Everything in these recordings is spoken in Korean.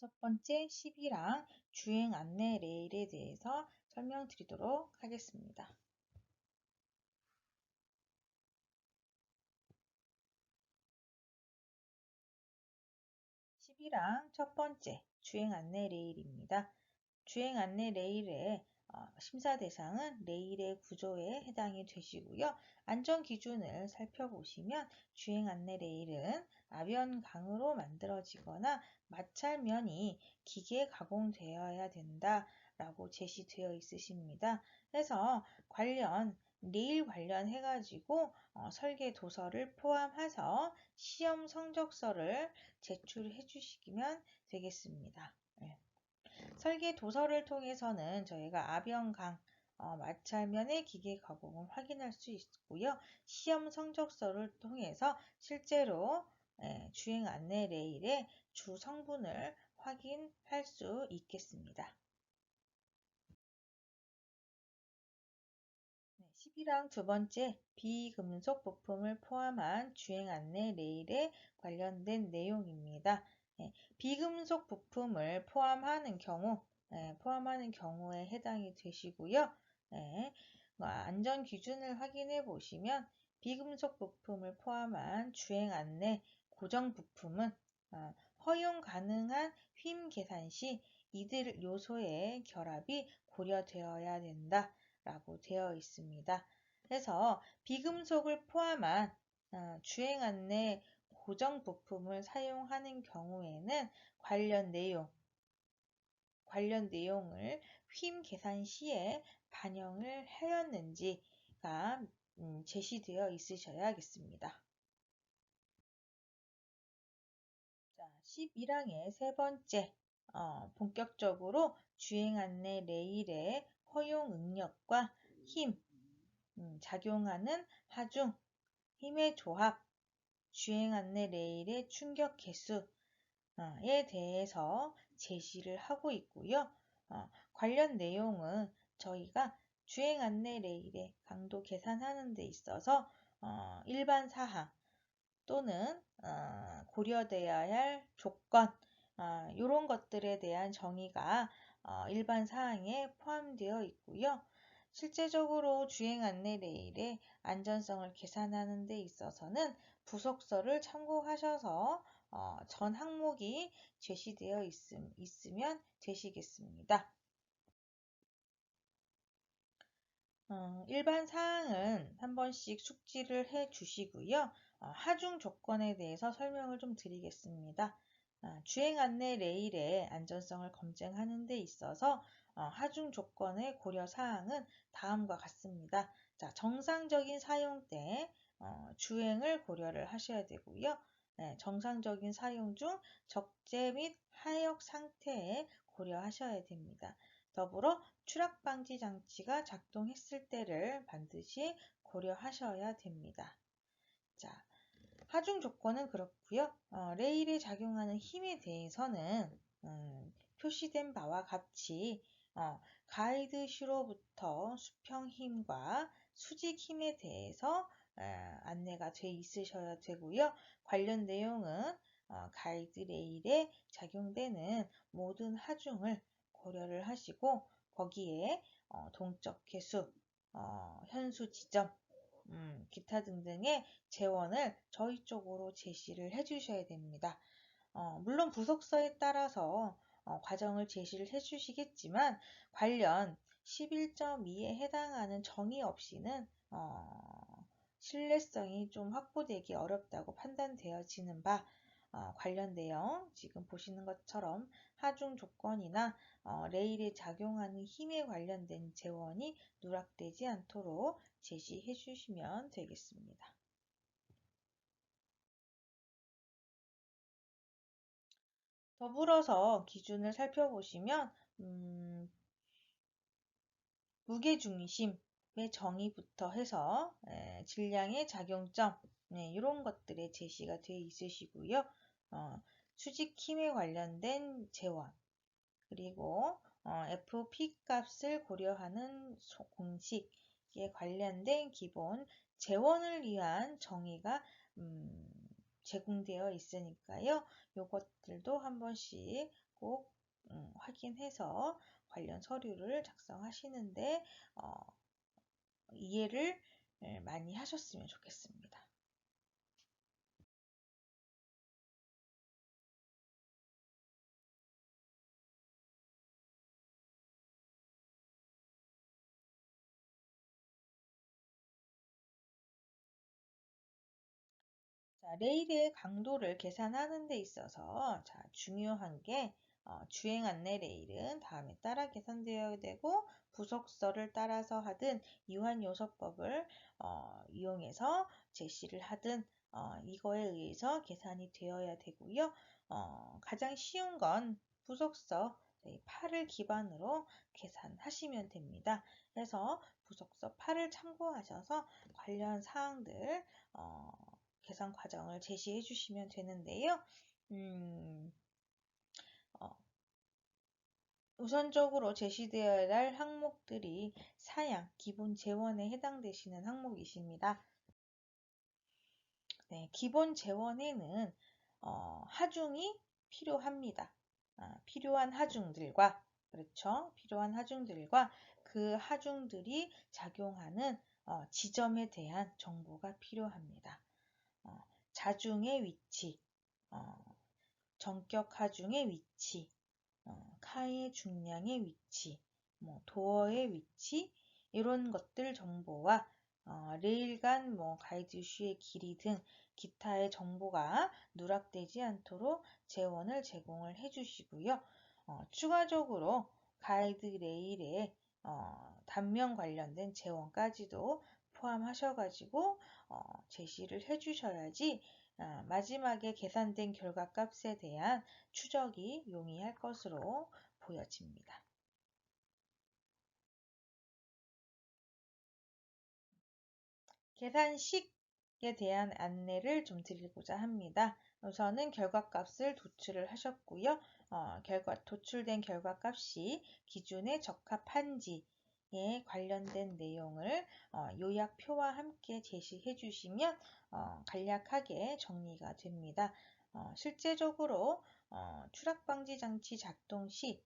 다섯 번째 10이랑 주행 안내 레일에 대해서 설명드리도록 하겠습니다. 10이랑 첫 번째 주행 안내 레일입니다. 주행 안내 레일의 어, 심사 대상은 레일의 구조에 해당이 되시고요. 안전 기준을 살펴보시면 주행 안내 레일은 아변강으로 만들어지거나 마찰면이 기계 가공되어야 된다 라고 제시되어 있으십니다. 그래서 관련 레일 관련해 가지고 어, 설계 도서를 포함해서 시험 성적서를 제출해 주시면 되겠습니다. 네. 설계 도서를 통해서는 저희가 아변강 어, 마찰면의 기계 가공을 확인할 수 있고요. 시험 성적서를 통해서 실제로 예, 주행 안내 레일의 주 성분을 확인할 수 있겠습니다. 10이랑 두 번째 비금속 부품을 포함한 주행 안내 레일에 관련된 내용입니다. 예, 비금속 부품을 포함하는 경우 예, 포함하는 경우에 해당이 되시고요. 예, 뭐 안전 기준을 확인해 보시면 비금속 부품을 포함한 주행 안내 고정 부품은 어, 허용 가능한 휨 계산 시 이들 요소의 결합이 고려되어야 된다 라고 되어 있습니다. 그래서 비금속을 포함한 어, 주행 안내 고정 부품을 사용하는 경우에는 관련 내용, 관련 내용을 휨 계산 시에 반영을 하였는지가 음, 제시되어 있으셔야겠습니다. 자, 11항의 세 번째, 어, 본격적으로 주행 안내 레일의 허용 응력과 힘, 음, 작용하는 하중, 힘의 조합, 주행 안내 레일의 충격 개수에 대해서 제시를 하고 있고요. 어, 관련 내용은 저희가 주행 안내 레일의 강도 계산하는 데 있어서 어, 일반 사항 또는 어, 고려되어야 할 조건 이런 것들에 대한 정의가 일반 사항에 포함되어 있고요. 실제적으로 주행 안내 레일의 안전성을 계산하는 데 있어서는 부속서를 참고하셔서 어, 전 항목이 제시되어 있음, 있으면 되시겠습니다. 어, 일반 사항은 한 번씩 숙지를 해 주시고요. 어, 하중 조건에 대해서 설명을 좀 드리겠습니다. 어, 주행 안내 레일의 안전성을 검증하는 데 있어서 어, 하중 조건의 고려 사항은 다음과 같습니다. 자, 정상적인 사용 때 어, 주행을 고려를 하셔야 되고요. 네, 정상적인 사용 중 적재 및 하역 상태에 고려하셔야 됩니다. 더불어 추락 방지 장치가 작동했을 때를 반드시 고려하셔야 됩니다. 자, 하중 조건은 그렇고요. 어, 레일에 작용하는 힘에 대해서는 음, 표시된 바와 같이 어, 가이드시로부터 수평 힘과 수직 힘에 대해서 에, 안내가 돼 있으셔야 되고요. 관련 내용은 어, 가이드 레일에 작용되는 모든 하중을 고려를 하시고 거기에 어, 동적 개수, 어, 현수 지점, 음, 기타 등등의 재원을 저희 쪽으로 제시를 해 주셔야 됩니다. 어, 물론 부속서에 따라서 어, 과정을 제시를 해 주시겠지만 관련 11.2에 해당하는 정의 없이는 어, 신뢰성이 좀 확보되기 어렵다고 판단되어지는 바 어, 관련 내용 지금 보시는 것처럼 하중 조건이나 어, 레일에 작용하는 힘에 관련된 재원이 누락되지 않도록 제시해 주시면 되겠습니다. 더불어서 기준을 살펴보시면 음, 무게중심 의 정의부터 해서 에, 질량의 작용점 네, 이런 것들의 제시가 되어 있으시고요. 어, 수직 힘에 관련된 재원 그리고 어, FP 값을 고려하는 소, 공식에 관련된 기본 재원을 위한 정의가 음, 제공되어 있으니까요. 이것들도 한 번씩 꼭 음, 확인해서 관련 서류를 작성하시는데 어, 이해를 많이 하셨으면 좋겠습니다. 자, 레일의 강도를 계산하는 데 있어서 자, 중요한 게 어, 주행 안내 레일은 다음에 따라 계산되어야 되고 부속서를 따라서 하든 이환 요소법을 어, 이용해서 제시를 하든 어, 이거에 의해서 계산이 되어야 되고요. 어, 가장 쉬운 건 부속서 8을 기반으로 계산하시면 됩니다. 그래서 부속서 8을 참고하셔서 관련 사항들 어, 계산 과정을 제시해 주시면 되는데요. 음, 어, 우선적으로 제시되어야 할 항목들이 사양, 기본 재원에 해당되시는 항목이십니다. 네, 기본 재원에는 어, 하중이 필요합니다. 아, 필요한 하중들과 그렇죠. 필요한 하중들과 그 하중들이 작용하는 어, 지점에 대한 정보가 필요합니다. 어, 자중의 위치, 어, 정격 하중의 위치, 어, 카의 중량의 위치, 뭐 도어의 위치 이런 것들 정보와 어, 레일간 뭐 가이드 슈의 길이 등 기타의 정보가 누락되지 않도록 재원을 제공을 해주시고요. 어, 추가적으로 가이드 레일의 어, 단면 관련된 재원까지도 포함하셔가지고 어, 제시를 해주셔야지 아, 마지막에 계산된 결과값에 대한 추적이 용이할 것으로 보여집니다. 계산식에 대한 안내를 좀 드리고자 합니다. 우선은 결과값을 도출을 하셨고요. 어, 결과, 도출된 결과값이 기준에 적합한지 에 관련된 내용을 어, 요약표와 함께 제시해 주시면 어, 간략하게 정리가 됩니다. 어, 실제적으로 어, 추락방지 장치 작동 시,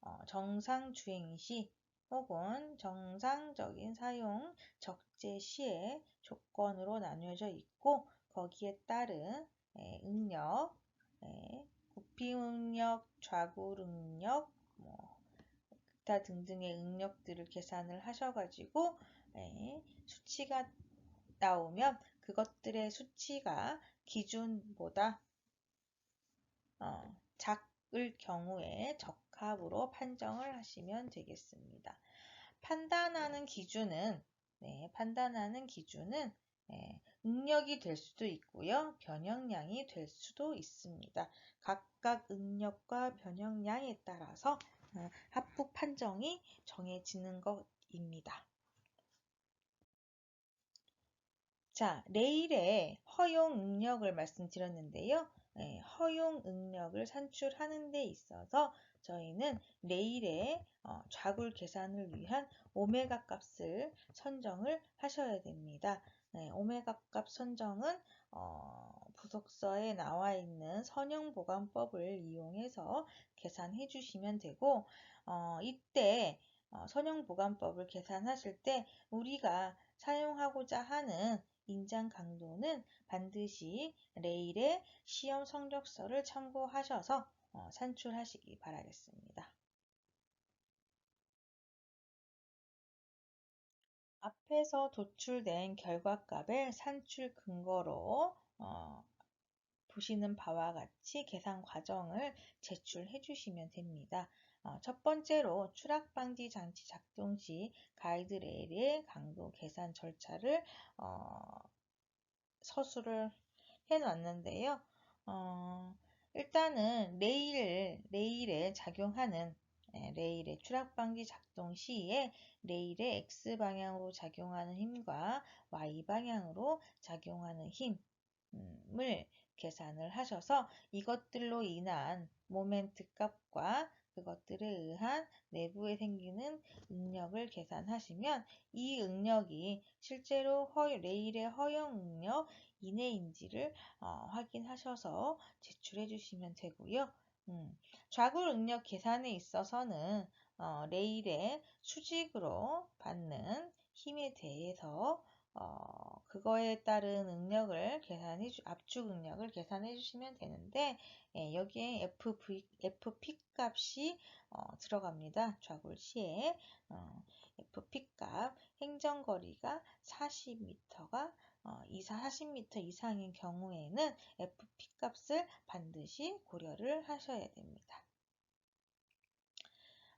어, 정상 주행 시 혹은 정상적인 사용 적재 시의 조건으로 나뉘어져 있고 거기에 따른 에, 응력, 에, 부피 응력, 좌굴 응력, 뭐, 기타 등등의 응력들을 계산을 하셔가지고 네, 수치가 나오면 그것들의 수치가 기준보다 어, 작을 경우에 적합으로 판정을 하시면 되겠습니다. 판단하는 기준은 네, 판단하는 기준은 네, 응력이 될 수도 있고요. 변형량이 될 수도 있습니다. 각각 응력과 변형량에 따라서 어, 합북 판정이 정해지는 것입니다. 자, 레일의 허용 응력을 말씀드렸는데요. 네, 허용 응력을 산출하는 데 있어서 저희는 레일의 어, 좌굴 계산을 위한 오메가 값을 선정을 하셔야 됩니다. 네, 오메가 값 선정은 어, 부속서에 나와 있는 선형보관법을 이용해서 계산해 주시면 되고 어, 이때 어, 선형보관법을 계산하실 때 우리가 사용하고자 하는 인장 강도는 반드시 레일의 시험 성적서를 참고하셔서 어, 산출하시기 바라겠습니다. 앞에서 도출된 결과값을 산출 근거로 어, 보시는 바와 같이 계산 과정을 제출해 주시면 됩니다. 어, 첫 번째로 추락방지 장치 작동 시 가이드레일의 강도 계산 절차를 어, 서술을 해 놨는데요. 어, 일단은 레일, 레일에 작용하는 예, 레일의 추락방지 작동 시에 레일의 X방향으로 작용하는 힘과 Y방향으로 작용하는 힘을 계산을 하셔서 이것들로 인한 모멘트 값과 그것들에 의한 내부에 생기는 응력을 계산하시면 이 응력이 실제로 허, 레일의 허용 응력 이내인지를 어, 확인하셔서 제출해 주시면 되고요. 음, 좌굴 응력 계산에 있어서는 어, 레일의 수직으로 받는 힘에 대해서 어, 그거에 따른 응력을 계산해 주, 압축 응력을 계산해 주시면 되는데 예, 여기에 FV, FP 값이 어, 들어갑니다. 좌굴 시에 어, FP 값 행정거리가 40m가 어, 40m 이상인 경우에는 FP 값을 반드시 고려를 하셔야 됩니다.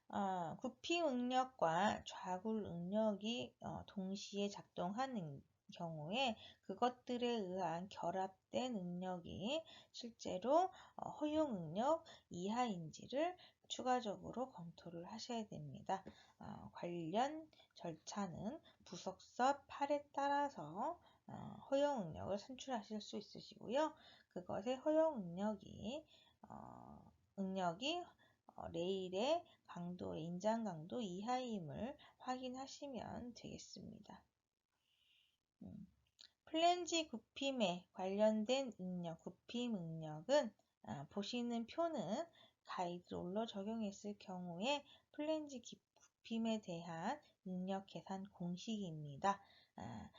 어, 구피 응력과 좌굴 응력이 어, 동시에 작동하는 경우에 그것들에 의한 결합된 응력이 실제로 어, 허용 응력 이하인지를 추가적으로 검토를 하셔야 됩니다. 어, 관련 절차는 부석서 8에 따라서 어, 허용 응력을 산출하실 수 있으시고요. 그것의 허용 응력이 어, 응력이 어, 레일의 강도, 인장 강도 이하임을 확인하시면 되겠습니다. 음, 플랜지 굽힘에 관련된 응력, 굽힘 응력은 아, 보시는 표는 가이드 롤러 적용했을 경우에 플랜지 굽힘에 대한 응력 계산 공식입니다. 아,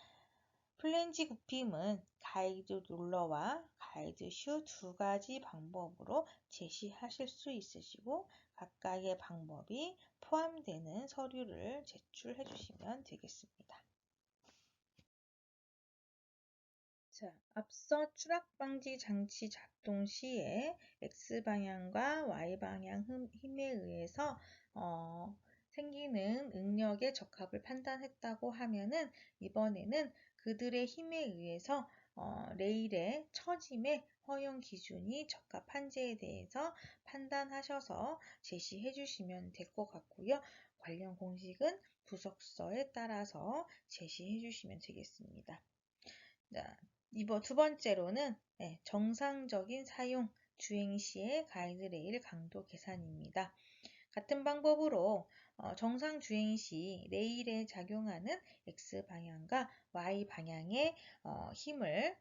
플랜지 굽힘은 가이드 롤러와 가이드 슈 두 가지 방법으로 제시하실 수 있으시고 각각의 방법이 포함되는 서류를 제출해 주시면 되겠습니다. 자, 앞서 추락방지 장치 작동 시에 X방향과 Y방향 힘에 의해서 어, 생기는 응력의 적합을 판단했다고 하면은 이번에는 그들의 힘에 의해서 어, 레일의 처짐의 허용 기준이 적합 한지에 대해서 판단하셔서 제시해 주시면 될 것 같고요. 관련 공식은 부석서에 따라서 제시해 주시면 되겠습니다. 자, 이번 두 번째로는 네, 정상적인 사용 주행 시의 가이드레일 강도 계산입니다. 같은 방법으로 어, 정상 주행 시 레일에 작용하는 X방향과 Y방향의 어, 힘을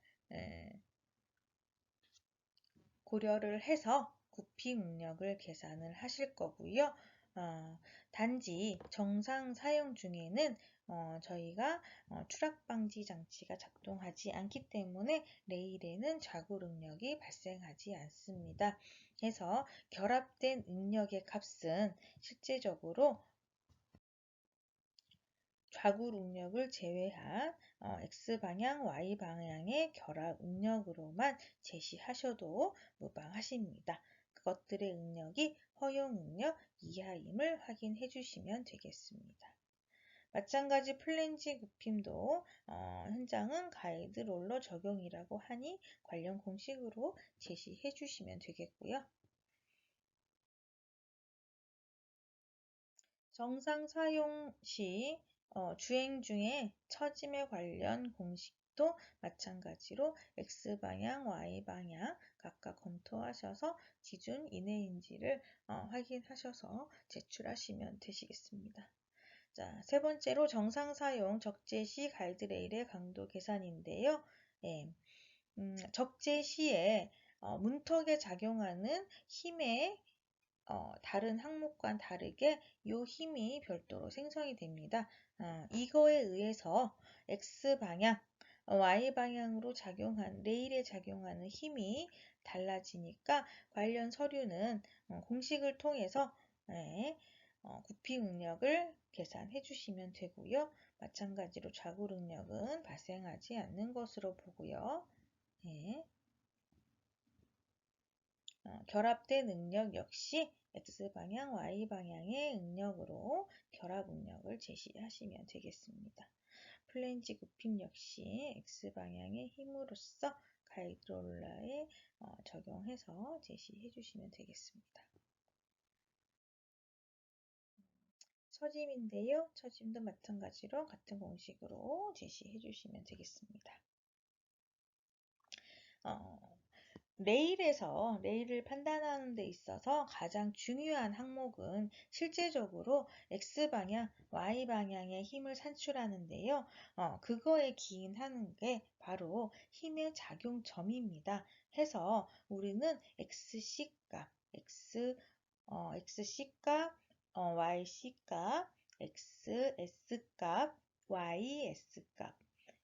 고려를 해서 구피 능력을 계산을 하실 거고요. 어, 단지 정상 사용 중에는 어, 저희가 어, 추락 방지 장치가 작동하지 않기 때문에 레일에는 좌구 응력이 발생하지 않습니다. 해서 결합된 응력의 값은 실제적으로 좌구 응력을 제외한 어, X방향, Y방향의 결합 응력으로만 제시하셔도 무방하십니다. 그것들의 응력이 허용 응력 이하임을 확인해 주시면 되겠습니다. 마찬가지 플랜지 굽힘도 어, 현장은 가이드 롤러 적용이라고 하니 관련 공식으로 제시해 주시면 되겠고요. 정상 사용 시 어, 주행 중에 처짐에 관련 공식도 마찬가지로 X방향, Y방향 각각 검토하셔서 기준 이내인지를 어, 확인하셔서 제출하시면 되시겠습니다. 자, 세 번째로 정상 사용 적재 시 가이드레일의 강도 계산인데요. 예, 음, 적재 시에 어, 문턱에 작용하는 힘의 어, 다른 항목과 다르게 이 힘이 별도로 생성이 됩니다. 아, 이거에 의해서 X방향, Y방향으로 작용한, 레일에 작용하는 힘이 달라지니까 관련 서류는 어, 공식을 통해서 네, 어, 구피 응력을 계산해 주시면 되고요. 마찬가지로 좌구 응력은 발생하지 않는 것으로 보고요. 네. 어, 결합된 응력 역시 X방향, Y방향의 응력으로 결합 응력을 제시하시면 되겠습니다. 플랜지 굽힘 역시 X방향의 힘으로써 가이드롤러에 어, 적용해서 제시해 주시면 되겠습니다. 처짐인데요. 처짐도 마찬가지로 같은 공식으로 제시해 주시면 되겠습니다. 어, 레일에서 레일을 판단하는 데 있어서 가장 중요한 항목은 실제적으로 X방향, Y방향의 힘을 산출하는데요. 어, 그거에 기인하는 게 바로 힘의 작용점입니다. 해서 우리는 XC값, X, 어, XC값, 어, YC값, XS값, YS값,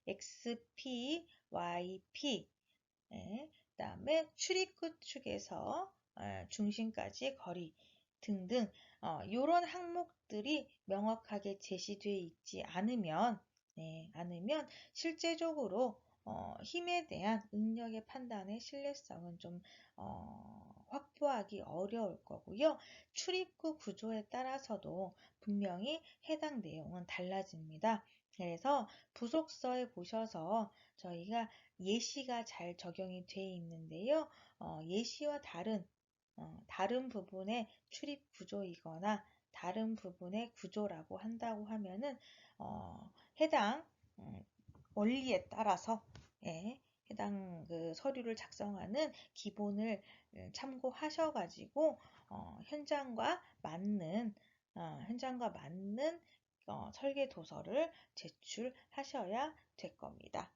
XP, YP, 예, 그 다음에 출입구 축에서 어, 중심까지 거리 등등 이런 어, 항목들이 명확하게 제시되어 있지 않으면 네, 않으면 실제적으로 어, 힘에 대한 응력의 판단의 신뢰성은 좀 어, 확보하기 어려울 거고요. 출입구 구조에 따라서도 분명히 해당 내용은 달라집니다. 그래서 부속서에 보셔서 저희가 예시가 잘 적용이 되어 있는데요. 어, 예시와 다른 어, 다른 부분의 출입 구조이거나 다른 부분의 구조라고 한다고 하면은 어, 해당 음, 원리에 따라서 예, 해당 그 서류를 작성하는 기본을 음, 참고하셔가지고 어, 현장과 맞는 어, 현장과 맞는 어, 설계 도서를 제출하셔야 될 겁니다.